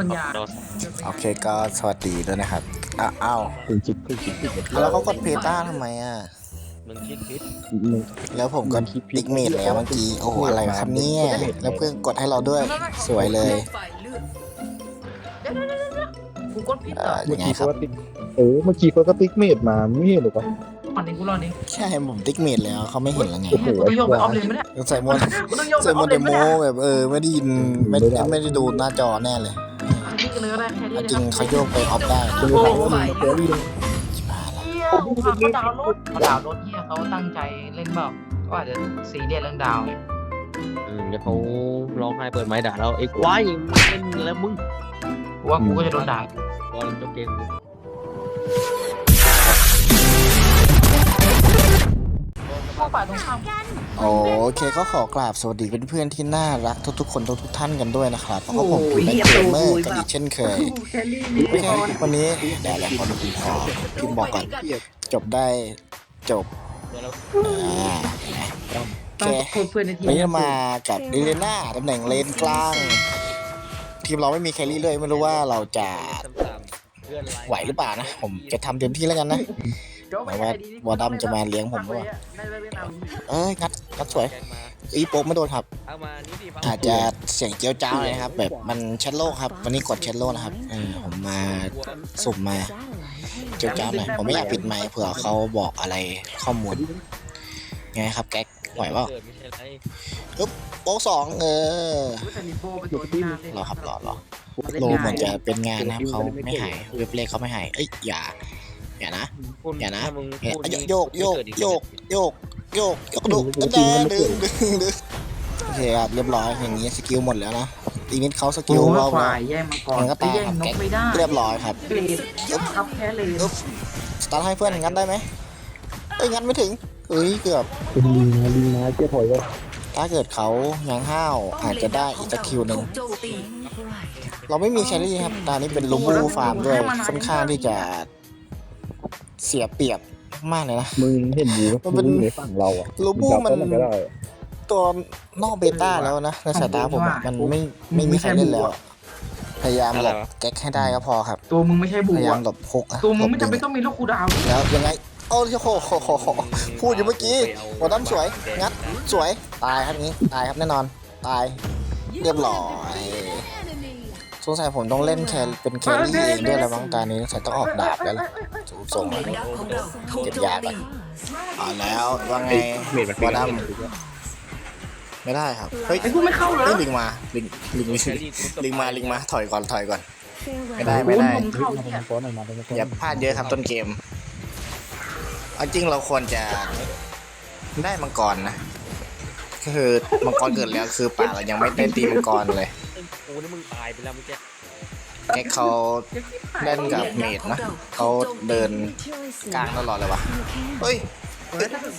ปัญญาโอเคก็สวัสดีด้วยนะครับอ้าวอ้าวถึงจิตถึงจิตถึงจิตแล้วเขากดเพต้าทำไมอะมึงคิดผิดแล้วผมก็ติ๊กเมดแล้วเมื่อกี้โอ้โหอะไรครับเนี่ยแล้วเพื่อนกดให้เราด้วยสวยเลยฝ่ายเลือดเดี๋ยวๆๆๆกูกดผิดเหรเอ่ออเมื่ยัองไงกี้ครัเขาบก็ติ๊กเออเมื่อกี้เขาก็ติ๊กเมดมาไม่เห็นหรอวะก่อนนี้กูรอนี่ใช่ผมติ๊กเมดแล้วเขาไม่เห็นแล้วไงโอ้โหกูต้องโยกไปออฟเลนไม่ได้ใส่โมดกูต้องโยกไปใส่อโมอฟเดเลนโมไม่ได้แบบเออไม่ได้ยินไม่ไม่ได้ดูหน้าจอแน่เลย นี่กันเลยก็ได้แค่นี้เอานะจริงเขาโยกไปออฟได้คือเขาก็มีเทอรี่ชิบหายแล้วเฮียเขาดาวน์รถเขาดาวน์รถเฮียเขาตั้งใจเล่นเปล่าก็อาจจะซีเรียสเรื่องดาวไงอืมเดี๋ยวเขาร้องไห้เปิดไม้ด่าเราไอ้ควายมึงเล่นแล้วมึงกูว่ากูก็จะโดนด่าบอลจบเกมกูพวกฝ่ายตรงข้าม โอเคก็ขอกราบสวัสดีเพื่อนๆที่น่ารักทุกๆคนทุกๆท่านกันด้วยนะครับเพราะผมคือแบ็คเกมเมอร์กันอีกเช่นเคยโอเควันนี้เดี๋ยวแล้วขอดูขอพิมพ์บอกก่อนจบได้จบโอเคมวันนี้เรามากับดิเลน่าตำแหน่งเลนกลาง ทีมเราไม่มีแครี่เลยไม่รู้ว่าเราจะไหวหรือเปล่านะ ผมจะทำเต็มที่แล้วกันนะหมายว่าวอดัมจะมาเลี้ยงผมหรือเปล่าเอ้ยงัด งัดสวยแกงมาอีโป๊กไม่โดนครับ เอามานี่ดิฟังอาจจะเสียงเจียวจ้าวเลยนะครับ แบบมันเช็ดโลกครับ วันนี้กดเช็ดโลกนะครับเออผมมาสุ่มมาเจียวจ้าวหน่อย ผมไม่อยากปิดไมค์เผื่อเขาบอกอะไรข้อมูลไงครับแก๊กไหวเปล่าเกิดไม่ใช่ไรโป๊กสองเออแต่นิโบเป็นตัวที่น่าเล่นรอครับรอรอโลเหมือนจะเป็นงานนะครับเขาไม่หาย เว็บเลขเขาไม่หาย เอ้ยอย่า อย่านะ คุณอย่านะ ถ้มึงเอ๊ะพูดนี่โยกโยกไม่เดอีโยกโยกโยกโยกดุดึงดึงดึงดึงโอเคครับเรียบร้อยอย่างนี้สกิลหมดแล้วนะอีกนิดเขาสกิลโอ้เราฝ่ายแย่งมาก่อนมันก็ตายแย่งครับนแก๊กกไม่ได้เรียบร้อยครับเลสครับแค่เลสสตาร์ทให้เพื่อนงั้นได้ไหมเอ้ยงั้นไม่ถึงเอ้ยเกือบเป็นลิงนะลิงนะเจ้าถอยก็ถ้าเกิดเขายังห้าวอาจจะได้อีกสกิลหนึ่งเราไม่มีแครี่ครับตอนนี้เป็นลูบูฟาร์มด้วยค่อนข้างที่จะ เสียเปรียบมากเลยนะ มึงเห็นอยู่มันเป็น มึงอยู่ในฝั่งเราอะลูบูมันจับก็ได้ตัวนอกเบต้าแล้วนะในสายตาผมอะมันไม่ไม่มีใครเล่นแล้วอะพยายามหลบแก๊กให้ได้ก็พอครับ ตัวมึงไม่ใช่บูพยายามอะหลบพกอะตัวมึงไม่หลจำบเป็นต้องมีลูกคูดาว แล้วยังไงโอ้โหพูดอยู่เมื่อกี้หัวดำสวย งัดสวย ตายครับนี้ ตายครับแน่นอน ตาย เรียบร้อยส งสัยผมต้องเล่นแคร์เป็นแครี่เองด้วยแล้วมั้งตอนนี้สงสัยต้องออกดาบแล้วล่ะส่งมาเก็บยาก่อนเอาแล้วว่าไงเมดมันหัวดำไม่ได้ครับเฮ้ยไอ้กูไม่เข้าเลยเฮ้ยลิงมาลิงลิงลิงแครี่กูลิงมาลิงมาถอยก่อนถอยก่อน ไม่ไม่ได้ได้ไม่ได้ผมเข้ามาเนี่ยฟ้อนหน่อยมาเป็นฟ้อนอย่าพลาดเยอะครับต้นเกมเอาจริงเราควรจะได้มังกรนะก็คือมังกรเกิดแล้วคือป่าเรายังไม่ได้ตีมังกรเลย กูนี่มึงตายไปแล้วเมื่อกี้แกเขาเล่นกับเมดนะเขาเดินกลางตลอดเลยวะเฮ้ย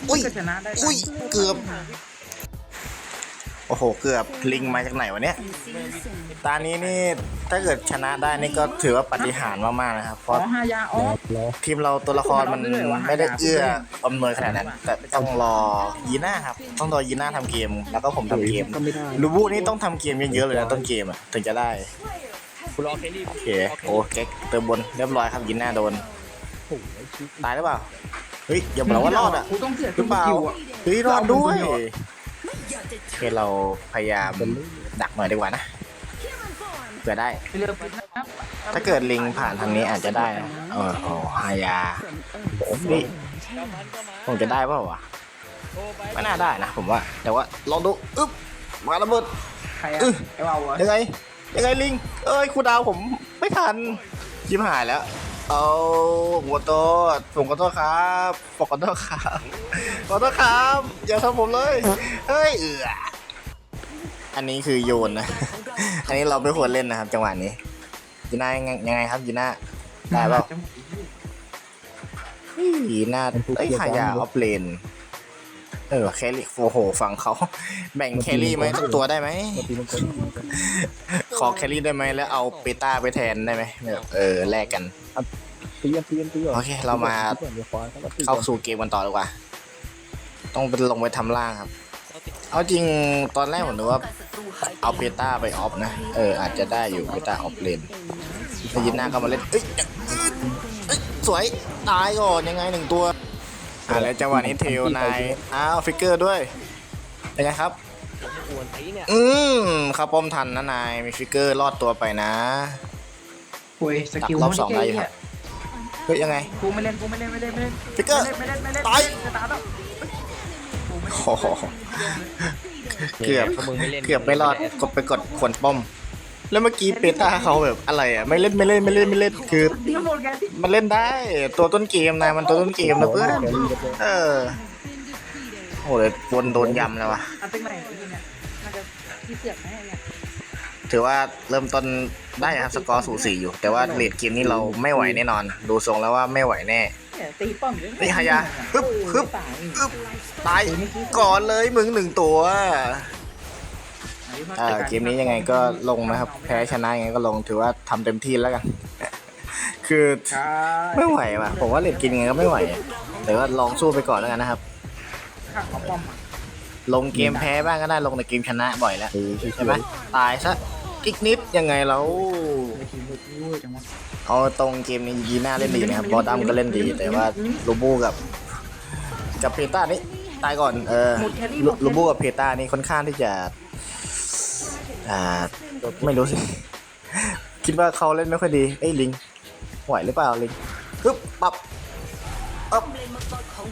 อุ้ยก็ชนะได้อุ้ย เกือบ โอ้โห เกือบลิงมาจากไหนวะเนี่ย ตานี้นี่ถ้าเกิดชนะได้นี่ก็ถือว่าปาฏิหารย์มากๆนะครับ เพขอราะฮายาออฟล้อทีมเราตัวละครมันไม่ได้เอื้ออำนวยขนาดนั้น แต่ต้องรอยีน่าครับ ต้องรอยีน่าทำเกม แล้วก็ผมทำเกม ก็ไม่ได้ลูบูนี่ต้องทำเกมเยอะๆเลยนะต้นเกมอะถึงจะได้กูรอแครี่โอเค โอ้เก๊กเติมบนเรียบร้อยครับยีน่าโดน โอ้โหไอ้ชิบตายหรือเปล่า เฮ้ยอย่าบอกนะว่ารอดอะกูต้องเสียหรือเปล่าคิวอะเฮ้ยรอดด้วย โอเคเราพยายามดักหน่อยดีกว่านะเผื่อได้ไปเรือไปนะถ้าเกิดลิงผ่านทางนี้อาจจะได้นะเออโอ้ฮายานี่ผมจะได้เปล่าวะไม่น่าได้นะผมว่า แต่ว่าลองดูอึ๊บมาระเบิด ใครอะอื้อ ไอ้เบาอะยังไงยังไงลิง เอ้ยครูดาวผมไม่ทันยิ้มหายแล้ว เอาหัวโตษผมขอโทษครับผมขอโทษครับขอโทษครับ อย่าทำผมเลย เฮ้ยเอืออันนี้คือโยนนะ อันนี้เราไม่ควรเล่นนะครับ จังหวะนี้ยีน่ายังไงยังไงครับยีน่าได้เปล่ายีน่าเอ้ยขายาออฟเลนเออแคลรี่โอ้โหฝั่งเขาแบ่งแคลรี่ไหมสักตัวได้ไหมขอแคลรี่ได้ไหมแล้วเอาเปต้าไปแทนได้ไหมเออแลกกัน ตีกันตีกันตีกันโอเคเรามา เข้าสู่เกมกันต่อดีกว่า ต้องไปลงไปทำล่างครับ เอาจริงตอนแรกผมนึกว่าเอาเปต้าไปออฟนะ เอออาจจะได้อยู่เปต้าออฟเลนถ้ายินหน้าก็มาเล่นเอ้ยเอ้ยสวยตายก่อนยังไงหนึ่งตัว อ่าแล้วจังหวะนี้เทลนายอ้าวฟิกเกอร์ด้วยยังไงครับกวนตีเนี่ยอืมเข้าป้อมทันนะนายมีฟิกเกอร์รอดตัวไปนะ โอ้ยสกิลรอบสองได้อยู่ครับเฮ้ยยังไง กูไม่เล่นกูไม่เล่นไม่เล่นไม่เล่นฟิกเกอร์ไม่เล่นไม่เล่นตาย จะตายแล้วกูไม่โอ้โหเกือบพวกมึงไม่เล่นเกือบไม่รอดกดไปกดขวนป้อม แล้วเมื่อกี้เปต้าเขาแบบอะไรอะไม่เล่นไม่เล่นไม่เล่นไม่เล่นคือเตรียมหมดแกที่มันเล่นได้ตัวต้นเกมนายมันตัวต้นเกมนะเพื่อนแครี่ก็ได้เออโอ้เลยวนโดนยำแล้ววะอันตึ้งไหนไอ้เนี่ยน่าจะที่เสือกแน่เนี่ย ถือว่าเริ่มต้นได้ครับสกอร์สูสีอยู่ แต่ว่าเลดเกมนี้เราไม่ไหวแน่นอน ดูทรงแล้วว่าไม่ไหวแน่เนี่ยตีป้อมอยู่เฮ้ยฮายาฮึบฮึบตายอึ๊บตายก่อนเลยมึงหนึ่งตัวอ่าเกมนี้ยังไงก็ลงนะครับ แพ้ชนะยังไงก็ลงถือว่าทำเต็มที่แล้วกัน คือใช่ไม่ไหวว่ะผมว่าเลดกินยังไงก็ไม่ไหวอะแต่ว่าลองสู้ไปก่อนแล้วกันนะครับข้างเอาป้อมอะลงเกมแพ้บ้างก็ได้ลงในเกมชนะบ่อยแล้วเออใช่ใช่ไหมตายซะ อีกนิดยังไงแล้วเอร์จังวะเอาตรงเกมนี้ยีน่าเล่นดีนะครับบอสดัมก็เล่นดีแต่ว่าลูบูกับ กับเพต้านี่ตายก่อนเออลูลูบูกับเพต้านี่ค่อนข้างที่จะอ่าไม่รู้สิ คิดว่าเขาเล่นไม่ค่อยดีเอ้ยลิงไหวหรือเปล่าลิงปึ๊บปับปั๊บ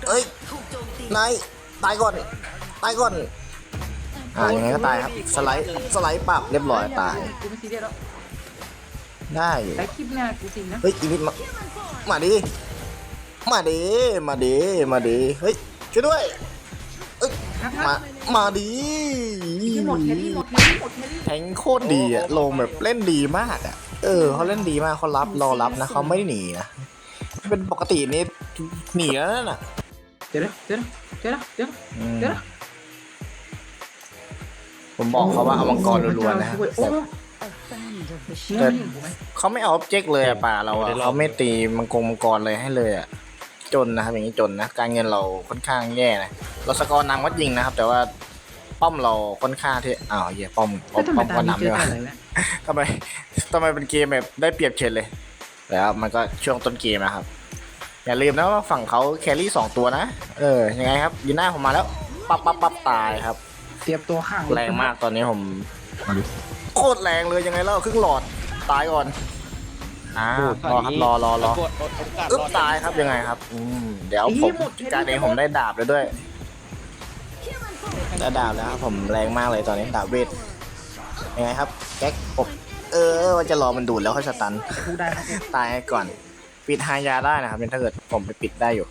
เอ้ยนายตายก่อนตายก่อน อ่ายังไงก็ตายครับ สไลด์ สไลด์ปับเรียบร้อยตาย กูไม่ซีเรียสแล้วได้อยู่แต่คลิปหน้ากูจริงนะเฮ้ยอีนิดมา มาดิ มาดิ มาดิ มาดิ เฮ้ย ช่วยด้วยมา มาดิหมดแครี่หมดแครี่หมดแครี่แทงโคตรดีอะลงแบบเล่นดีมากอะเออเขาเล่นดีมากเขารับรอรับนะเขาไม่ได้หนีนะ เป็นปกตินี่หนีแล้วน่ะเดี๋ยวนะเดี๋ยวนะเดี๋ยวนะเดี๋ยวนะอืม เดี๋ยวนะ ผมบอกเขาว่าเอามังกรรัวๆนะโอ้แต่เงินกูไหมเขาไม่เอาออบเจกต์เลยอะป่าเราอะเขาไม่ตีมังกรมังกรเลยให้เลยอะจนนะครับอย่างนี้จนนะการเงินเราค่อนข้างแย่นะเราสกอร์นำก็จริงนะครับ แต่ว่าป้อมเราค่อนข้างที่อ้าวเหี้ยป้อมป้อมทำไมป้อมตาก็มนี้นำเจด้อวยแต่อะไรวะทำไมทำไมเป็นเกมแบบได้เปรียบเฉยเลยแล้วมันก็ช่วงต้นเกมนะครับ อย่าลืมนะว่าฝั่งเขาแครี่สองตัวนะ เออยังไงครับยีน่าผมมาแล้วปั๊บปั๊บปั๊บตายครับ เตรียมตัวข้างแรงมากตอนนี้ผมโคตรแรงเลยยังไงเล่าครึ่งหลอดตายก่อนอ่ารอครับรอรอรอกดโอกาสอึ๊บรอดตายครับยังไงครับอืมเดี๋ยวผมการเองผมได้ดาบแล้วด้วยได้ดาบแล้วครับผมแรงมากเลยตอนนี้ดาบเวทยังไงครับแก๊กอบเออว่าจะรอมันดูดแล้วค่อยสตันกูได้นะตายก่อน ปิดฮายาได้นะครับเป็นถ้าเกิดผมไปปิดได้อยู่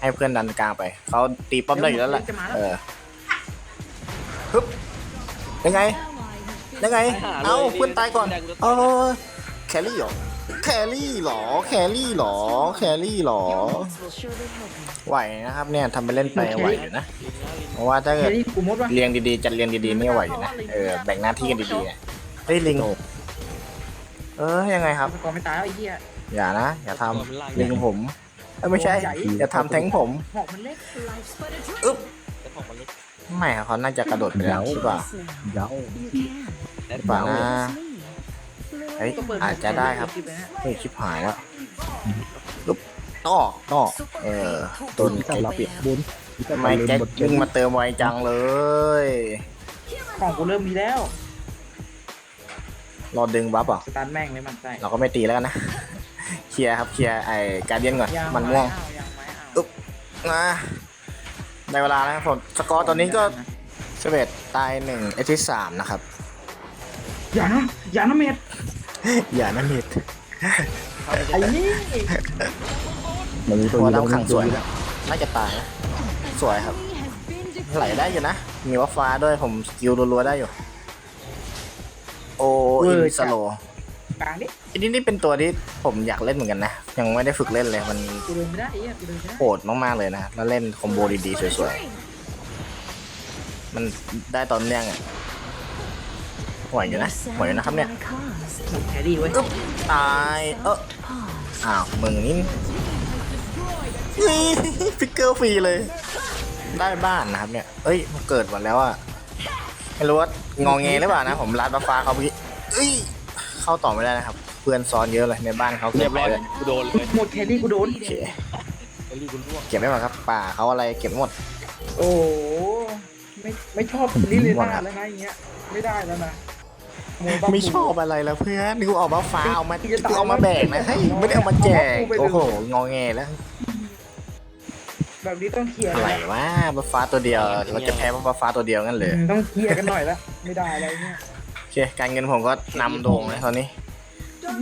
ให้เพื่อนดันกลางไปเขาตีป้อมได้อยู่แล้วแหละเออ ฮึบยังไง ยังไง เอ้าเพื่อนตายก่อนเออแครี่เหรอ แครี่เหรอ แครี่เหรอ แครี่เหรอ ไหวนะครับเนี่ยทำไปเล่นไปไหวอยู่นะ เพราะว่าถ้าแคเกิดรี่กูมดวะเรียงดีๆ จัดเรียงดีๆเนี่ยไหวอยู่นะ เออแบ่งหน้าที่กันดีๆเนี่ยเฮ้ยลิงเออยังไงครับสกอร์ไม่ตายแล้วไอ้เหี้ยอย่านะ อย่าทำลิงผมเอ้ยไม่ใช่ อย่าทำแทงผมหอกมันเล็กอึ๊บ แต่ของมันเล็กไม่ครับเขาน่าจะกระโดดไปแล้วหรือเปล่าเย้าหรือเปล่านะเฮ้ยก็เปิดอาจจะได้ครับลิปเลยนะเฮ้ยชิบหายแล้วลุกต่อต่อเออโดนที่การไอ้รับเปียกบุญทำไมแก๊กวิ่งมาเติมไวจังเลยของกูเริ่มมีแล้วรอดึงบัฟเหรอะสตาร์ทแม่งเลยมันใส่เราก็ไม่ตีแล้วกันนะเคลียร์ครับเคลียร์ไอ้การเดียนก่อนยังมันม่วงเอายังไม่เอาอึ๊บนะ ในเวลานะครับผมสกอร์ตอนนี้ก็เสเวตตายหนึ่งเอที่สามนะครับ อย่านะอย่านะเมดอย่านั่นมิดไอ้นี่มันมีตัวหัวยืนดำขังสวยตรนะน่าจะตายนะสวยครับ ไหลได้อยู่นะ มีว่าฟ้าด้วยผมสกิลรัวๆได้อยู่ โอ้อินสโล กลางดิอันนี้นี่เป็นตัวที่ผมอยากเล่นเหมือนกันนะ ยังไม่ได้ฝึกเล่นเลยมันกูเดินไม่ได้ไอ้เหี้ยกูเดินไม่ได้โหดมากๆเลยนะ แล้วเล่นคอมโบดีๆสวยๆ มันได้ตอนเนื่องอะไหวอยู่นะไหวอยู่นะครับเนี่ยแครี่เว้ยอึ๊บตายเอออ้าวมึงนี่นี่ฟิกเกอร์ฟรีเลย ได้บ้านนะครับเนี่ยเอ้ยมันเกิดหมดแล้วอะไม่รู้ว่างอแงหรือเปล่านะ ผมรัดบัฟฟ้าเขาเมื่อกี้เอ้ย เข้าต่อไม่ได้นะครับ เพื่อนซ้อนเยอะเลยในบ้านเขาเรียบร้อยเลยกูโดนเลยหมดแครี่กูโดน โอเคไอ้ลี่กูร่วงเก็บไม่หมดครับ ป่าเขาอะไรเก็บไม่หมด โอ้โหไม่ไม่ชอบลิเลน่าแล้วนะอย่างเงี้ย ไม่ได้แล้วนะโบ้าไม่ชอบอะไรแล้วเพื่อนนี่กูเอาบัฟฟ้าเอามากูเอามาแบกนะให้ไม่ได้เอามาแจกโอ้โหงอแงแล้วแบบนี้ต้องเคลียร์อะไรนะวะบัฟฟ้าตัวเดียวเราจะแพ้บัฟฟ้าตัวเดียวงั้นเลยอืมต้องเคลียร์กันหน่อยละไม่ได้อะไรเนี่ยโอ เคการเงินผมก็นำโด่งเลยตอนนี้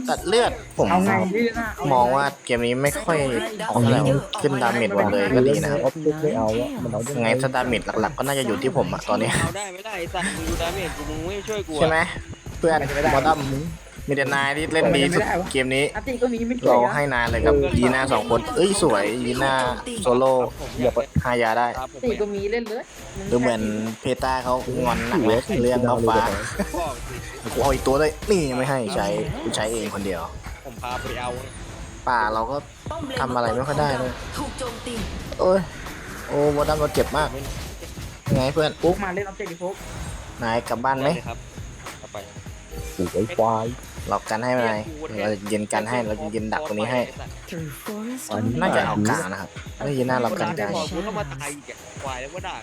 ตัดเลือดผมเอาไงลิเลน่าเไมองว่าเกมนี้ไม่ค่อยเอาอะไรขึ้นดาเมจหมดเลยก็ดีนะครับออฟฟิศไม่เอาอะมันเอาได้ยังไงถ้าดาเมจหลักๆ ก็น่าจะอยู่ที่ผมอะตอนนี้ เอาได้ไม่ได้ไอ้สัตว์มึงดูดาเมจกูมึงไม่ช่วยกูใช่ไหมอะเพื่อนบอดัม มีแต่นายที่เล่นดีสุดเกมนี้ อาร์ติก็มีไม่เคลียเราร์นะให้นายเลยกับยีน่าสองคน เอ้ยสวยยีน่าโซโล่ผมอย่าหายาได้ครับผมอาร์ติก็มีเล่นเลยดูเหมือนเพตาเขางอนหนักเลยเรื่องเขาฟ้าบอกสิกูเอาอีกตัวเลยนี่ไม่ให้ใช้กูใช้เองคนเดียว ผมพาไปเอาป่าเราก็ทำอะไรไม่ค่อยได้เลยถูกโจมตีโอ้ยโอ้บอดัมเราเจ็บมากไงเพื่อนโป๊กมาเล่นออบเจกต์ดิโป๊กนายกลับบ้านไหมด้เลยครับเอาไปปลูกไอ้ควาย เรากันให้ไหมนายเราจะเย็นกันให้เราจะเย็นดักตรงนี้ให้ through forest อันนี้น่าจะเอากลางนะครับไม่ยีน่าเรากันกลางบอกกูต้องมาตายอีกอะควายแล้วก็ด่า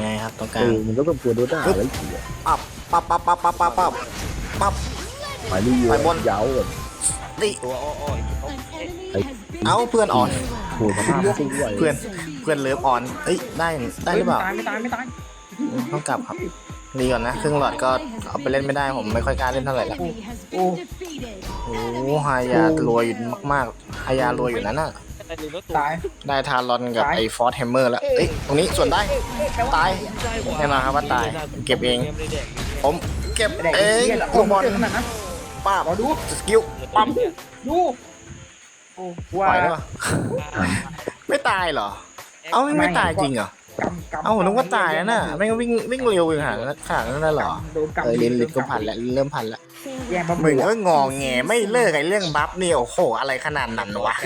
ไงครับตรงกเอลางอมันก็ต้องตัวโดด้าอะไรเสียปั๊บปั๊บปั๊บปั๊บปั๊บปั๊บปั๊บปั๊บไปเรื่อยไปบนยาวเลยนี่ตัวอ้อยๆเขา An เอ้าเพื่อนอ่อนโหสภาพสู้ไหวเพื่อนเพื่อนเลิฟอ่อนเอ้ยได้ได้หรือเปล่าตายไม่ตายไม่ตายต้องกลับครับ ดีก่อนนะครึ่งหลอดก็เอาไปเล่นไม่ได้ผมไม่ค่อยกล้าเล่นเท่าไหร่ละโอ้โอ้ฮายารวยอยู่มากๆฮายารวยอยู่นั้นน่ะแต่ลืมว่าตัวตาย ได้ทารอนกับไอ้ฟอร์สแฮมเมอร์แล้วเอ้ยตรงนี้ส่วนได้ ตายแน่นอนครับว่าตาย เก็บเอง ผมเก็บแดกเองเหี้ยเหรอลูกบอลเจ็บขนาดนั้นป้าบรอดูสกิลปั๊มดูโอ้ปว่าล่อยได้ปะไม่ตายเหรอ เอ้าไม่ตายจริงเหรอ กำกำเอ้าผมนึกว่าตายแล้วน่ะไม่งั้นวิ่งวิ่งเร็วอย่างขนาดนั้นขนาดนั้นเลยเหรอโดนกำเออลินลินก็พันแล้วเริ่มพันแล้วแย่งบัฟมึงก็งอแงไม่เลิกไอ้เรื่องบัฟนี่โอ้โหอะไรขนาดนั้นวะ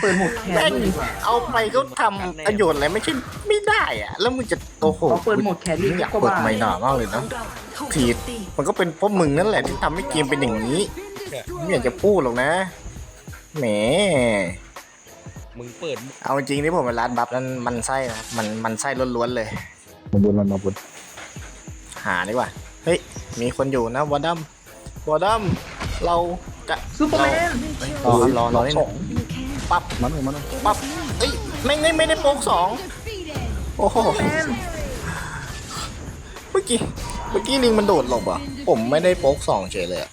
เปิดหมดแขแม่นงเอาไปก็ทำประโยชน์อะไรไม่ใช่ไม่ได้อะแล้วมึงจะโอ้โหเขาเปิดหมดแขนอยากเปิดไม่หนามากเลยขอนะงเราถูกทีโจมตีมันก็เป็นเพราะมึงนั่นแหละที่ทำให้เกมเป็นอย่างนี้ไม่อยากจะพูดหรอกนะแหม มึงเปิดเอาจริงที่ผมเป็นร้านบัฟนั้นมันไส้นะครับมันมันไส้ล้วนๆเลย มันบนมันมาบนหาดีกว่า เฮ้ย มีคนอยู่นะวอดัมวอดัมเราจะซูเปอร์แมนรอครับรอรอนี่สองปั๊บมันมันปั๊บเอ้ยไม่ไม่ไม่ได้โป๊กสองโอ้โหแมนเมื่อกี้เมื่อกี้ลิงมันโดดหลบอะ ผมไม่ได้โป๊กสองเฉยเลยอะ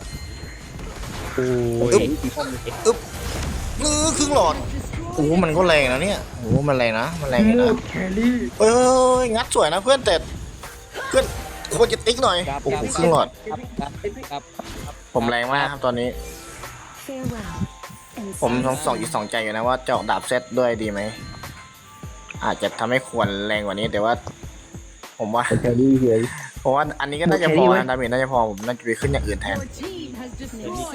โอ้อึ๊ยบเออครึ่งหลอด โอ้โหมันก็แรงนะเนี่ยโอ้โหมันแรงนะ มันแรงอยู่มูนะดแครี่เอ้ยงัดสวยนะเพื่อนแต่เพื่อนควรจะติ๊กหน่อยโอ้โหครึ่งหลอด ครับผมแรงมากครับตอนนี้ ผมสองสองอีกสองใจอยู่นะว่าจะออกดาบเซตด้วยดีไหม อาจจะทำให้ควรแรงกว่านี้ แต่ว่า ผมว่าไอ้แครี่เฮ้ยผมว่าอันนี้ก็น่าจะพอนะดาเมจน่าจะพอผมน่าจะไปขึ้นอย่างอื่นแทน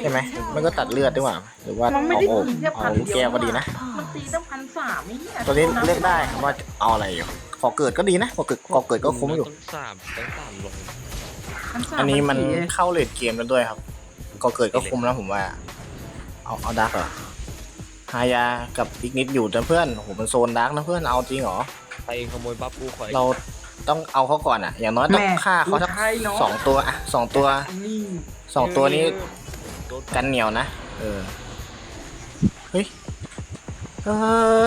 ใช่ไหมมันก็ตัดเลือดด้วยว่าหรือว่ามันไม่เอาได้โอ่งตีแค่พัเอานลูกเดียวแก้วก็ดีนะมั นตีตั้งพันสามไม่เนี่ยตอนนี้เลือกได้ว่าจะเอาอะไรอยู่ขอเกิดก็ดีนะขอเกิดขอเกิดก็คุ้มอยู่ ต้องสามต้องสามลงพัสามอันนี้มันสี่เข้าเลดเกมแล้วด้วยครับ ก็เกิดก็คุ้มแล้วผมว่า เอาเอาดักเหรอฮายากับอีกนิดอยู่นะเพื่อนโอ้โหมันโซนดักนะเพื่อนเอาจริงเหรอใครขโมยบัฟกูขอเราต้องเอาเขาก่อนอะ อย่างน้อยต้องฆ่าเขาสักใช่เนาะสองตัวอะสองตัวนี่สองตัวนี้โดนกันเหนียวนะเออเฮ้ย เฮ้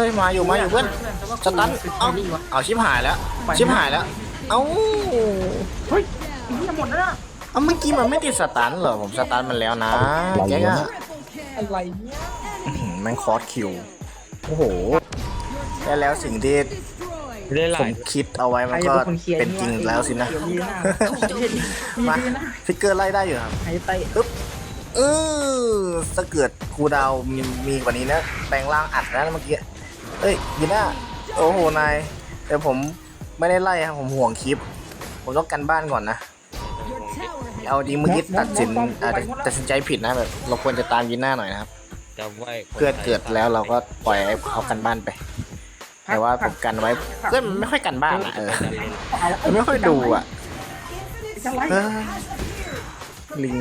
ยมาอยู่มาอยู่เพื่อนสตันเอ้าเอาชิบหายแล้วชิบหายแล้วเอ้าเฮ้ยนี่หมดแล้วนะเอาเมื่อกี้มันไม่ติดสตันเหรอผมสตันมันแล้วนะแกก็อะไรเนี่ยอื้อหือแม่งคอร์สคิวโอ้โหแต่แล้วสิ่งที่ได้หผลายมคิดเอาไว้ใคมัรนจะก็เป็นคนเคลียร์เป็นจริงแล้วสินะเดี๋ยวมีนะมีมานะฟิกเกอร์ไล่ได้อยู่ครับใครไป เออถ้าเกิดครูดาวมีมีกว่านี้นะแปลงร่างอัดนะเมื่อกี้เอ้ยยิน่าโอ้โหนายแต่ผมไม่ได้ไล่ครับผมห่วงคลิป ผมต้องกันบ้านก่อนนะเอาจริงเมื่อกี้ตัดสินอาจจะตัดสินใจผิดนะแบบเราควรจะตามยิน่าหน่อยนะครับจำไว้เพื่อเกิดแล้วเราก็ปล่อยให้เขากันบ้านไปแต่ว่าผมกันไว้ก็มันไม่ค่อยกันบ้านอะเออมันไม่ค่อยดูอะจะไล่เฮ้ยลิง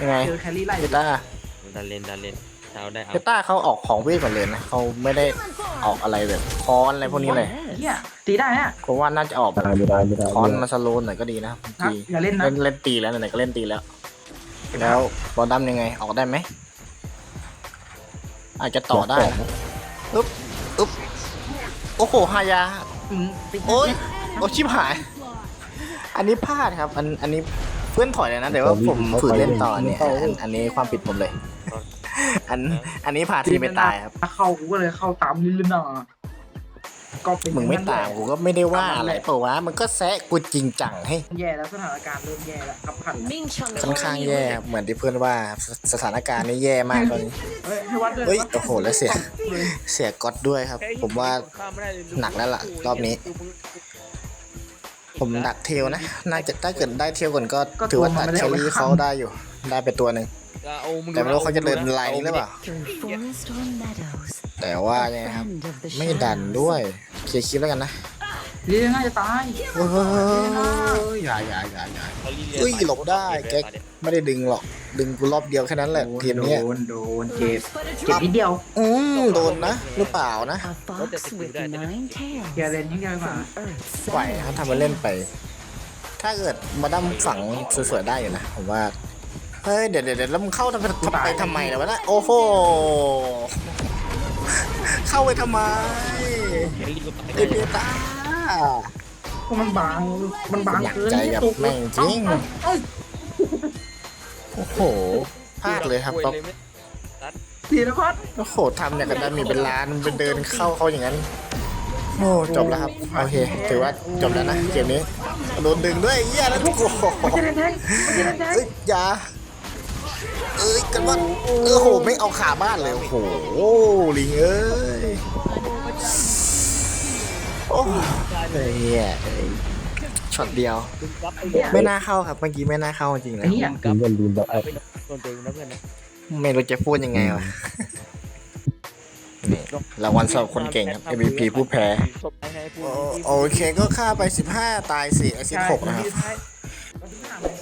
ยังไงเจอแครี่ไล่เบต้าดันเลนดันเลนเช้าได้เอาเบต้าเขาออกของเวทก่อนเลยนะเขาไม่ได้ออกอะไรแบบคอนอะไรพวกนี้เลยเฮียตีได้ฮะผมว่าน่าจะออกไม่ได้ไม่ได้ไม่ได้คอนมาสโลนหน่อยก็ดีนะครับทีอย่าเล่นนะเล่นเล่นตีแล้วไหนๆก็เล่นตีแล้ว แล้วบอลดัมยังไงออกได้ไหมอาจจะต่อได้อึ๊บอึ๊บโอ้โหฮายาอืมปิดโอ้ยโอ้ชิบหาย อันนี้พลาดครับ อันอันนี้ เพื่อนถอยเลยนะ แต่ว่าผมฝืนเล่นต่อเนี่ยอันอันนี้ความผิดผมเลย อันอันนี้พาทีมไม่ตายครับ ถ้าเข้ากูก็เลยเข้าตามนี่เลยนะก็เป็นมึงไม่ตายกูก็ไม่ได้ว่าอะไรเปล่าวะมันก็แซะกูจริงจังให้แย่แล้วสถานการณ์เริ่มแย่แล้วครับขันแล้วค่อนข้างแย่เหมือนที่เพื่อนว่าสสถานการณ์นี่แย่มากตอนนี้เฮ้ยให้วัดเลยเฮ้ยวัดโอ้โหแล้วเสียเลยเสียก๊อตด้วยครับ ผมว่าหนักแล้วล่ะ รอบนี้ ผมดักเทลนะ น่าจะถ้าเกิดได้เทลก่อนก็ถือว่าตัดเชอรี่เขาได้อยู่ ได้ไปตัวหนึ่ง แต่ไม่รู้เขาจะเดินไลน์หรือเปล่า Through forest or meadows, แต่ว่าเนี่ยครับ end of the ไม่ดัน shadows. ด้วย เคลียร์คลิปแล้วกันนะเรียนง่ายจะตายเฮ้ยอย่าอย่าอย่าอย่าอุ้ยหลบได้แก๊ก ไม่ได้ดึงหรอก ดึงกูรอบเดียวแค่นั้นแหละทีมเนี้ยโดนโดนเจ็บเจ็บนิดเดียวอืมโดนนะหรือเปล่านะ A fox with nine แก tails เล่นยังไงกว่า from Earth's ปล่อยเขาทำมาเล่นไป ถ้าเกิดมาดั้มฝังสวยๆได้อยู่นะผมว่าเฮ้ยเดี๋ยวเดี๋ยวเดี๋ยวแล้วมึงเข้าทำไปทำไปทำไมล่ะวะนะโอ้โหเข้าไปทำไมไอเบต้าก็มันบาง มันบางอยากเกินใจกับแม่งจริง เอ้ย โอ้โหพลาดเลยครับต้องพีรพัฒน์โอ้โหทำเนี่ยกันได้มีเป็นล้านไปเดินเข้าเขาอย่างนั้น โอ้จบแล้วครับโอเคถือว่าจบแล้วนะเกมนี้โดนดึงด้วยเหี้ยแล้วโอ้โหไม่ใช่แทงไม่ใช่แทงเอ้ยอย่าเอ้ยกันว่าเออโหไม่เอาขาบ้านเลยโอ้โหลิงเอ้ยโอ้ยเฮียเอ้ย ช็อตเดียวไม่น่าเข้าครับเมื่อกี้ไม่น่าเข้าจริงๆไอ้นะเนี่ยลืมเล่นลืมแบบเอาไปโดนตัวเองนะเพื่อนนะไม่รู้จะพูดยังไงวะนี่รางวัลสำหรับคนเก่งครับ MVP ผู้แพ้โอโอเคก็ฆ่าไป 15 ตาย4ไอซิ6นะครับ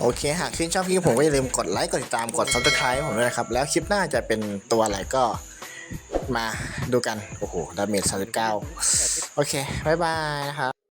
โอเค หากชื่นชอบคลิปผมก็อย่าลืมกดไลค์กดติดตามกด subscribe ให้ผมด้วยนะครับ แล้วคลิปหน้าจะเป็นตัวอะไรก็มาดูกัน โอ้โห ดาเมจ39 โอเค บ๊ายบายนะครับ